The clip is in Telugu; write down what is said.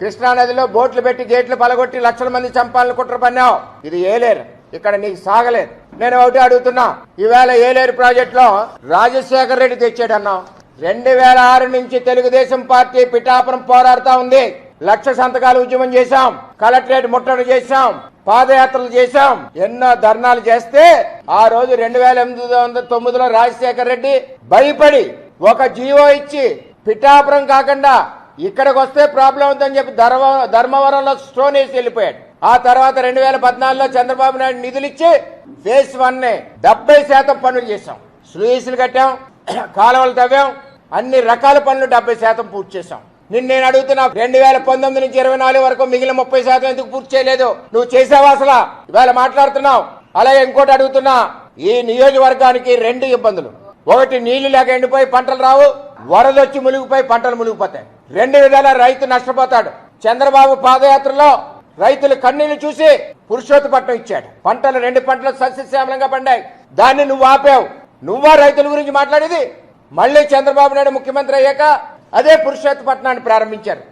కృష్ణానదిలో బోట్లు పెట్టి గేట్లు పలగొట్టి లక్షల మంది చంపాలని కుట్ర పన్నావు. ఇది ఏలేరు. ఇక్కడ నీకు సాగలేదు. నేను ఒకటి అడుగుతున్నా. ఈవేళ ఏలేరు ప్రాజెక్ట్లో రాజశేఖర్ రెడ్డి తెచ్చాడన్నావు. రెండు వేల ఆరు నుంచి తెలుగుదేశం పార్టీ పిఠాపురం పోరాడుతా ఉంది. లక్ష సంతకాలు ఉద్యమం చేశాం. కలెక్టరేట్ ముట్టడి చేశాం. పాదయాత్రలు చేశాం. ఎన్నో ధర్నాలు చేస్తే ఆ రోజు రెండు వేల ఎనిమిది వందల తొమ్మిదిలో రాజశేఖర్ రెడ్డి భయపడి ఒక జీవో ఇచ్చి పిఠాపురం కాకుండా ఇక్కడికి వస్తే ప్రాబ్లం ఉందని చెప్పి ధర్మ ధర్మవరంలో స్టోన్ వేసి వెళ్ళిపోయాడు. ఆ తర్వాత రెండు వేల పద్నాలుగులో చంద్రబాబు నాయుడు నిధులు ఇచ్చి ఫేజ్ వన్ డెబ్బై శాతం పనులు చేశాం. స్లూయిస్లు కట్టాం కాలువలు తవ్వాం అన్ని రకాల పనులు డెబ్బై శాతం పూర్తి చేశాం. నిన్ను నేను అడుగుతున్నా రెండు వేల పంతొమ్మిది నుంచి ఇరవై నాలుగు వరకు మిగిలిన ముప్పై శాతం ఎందుకు పూర్తి చేయలేదు? నువ్వు చేసావా అసలు? ఇవాళ మాట్లాడుతున్నావు. అలాగే ఇంకోటి అడుగుతున్నా ఈ నియోజకవర్గానికి రెండు ఇబ్బందులు. ఒకటి నీళ్ళు లేక ఎండిపోయి పంటలు రావు వరదొచ్చి మునిగిపోయి పంటలు మునిగిపోతాయి. రెండు విధాల రైతు నష్టపోతాడు. చంద్రబాబు పాదయాత్రలో రైతులు కన్నీళ్ళు చూసి పురుషోత్తపట్నం ఇచ్చాడు. పంటలు రెండు పంటలు సస్యశ్యామలంగా పండాయి. దాన్ని నువ్వు ఆపావు. నువ్వా రైతుల గురించి మాట్లాడేది? మళ్ళీ చంద్రబాబు నాయుడు ముఖ్యమంత్రి అయ్యాక అదే పురుషోత్తపట్నాన్ని ప్రారంభించారు.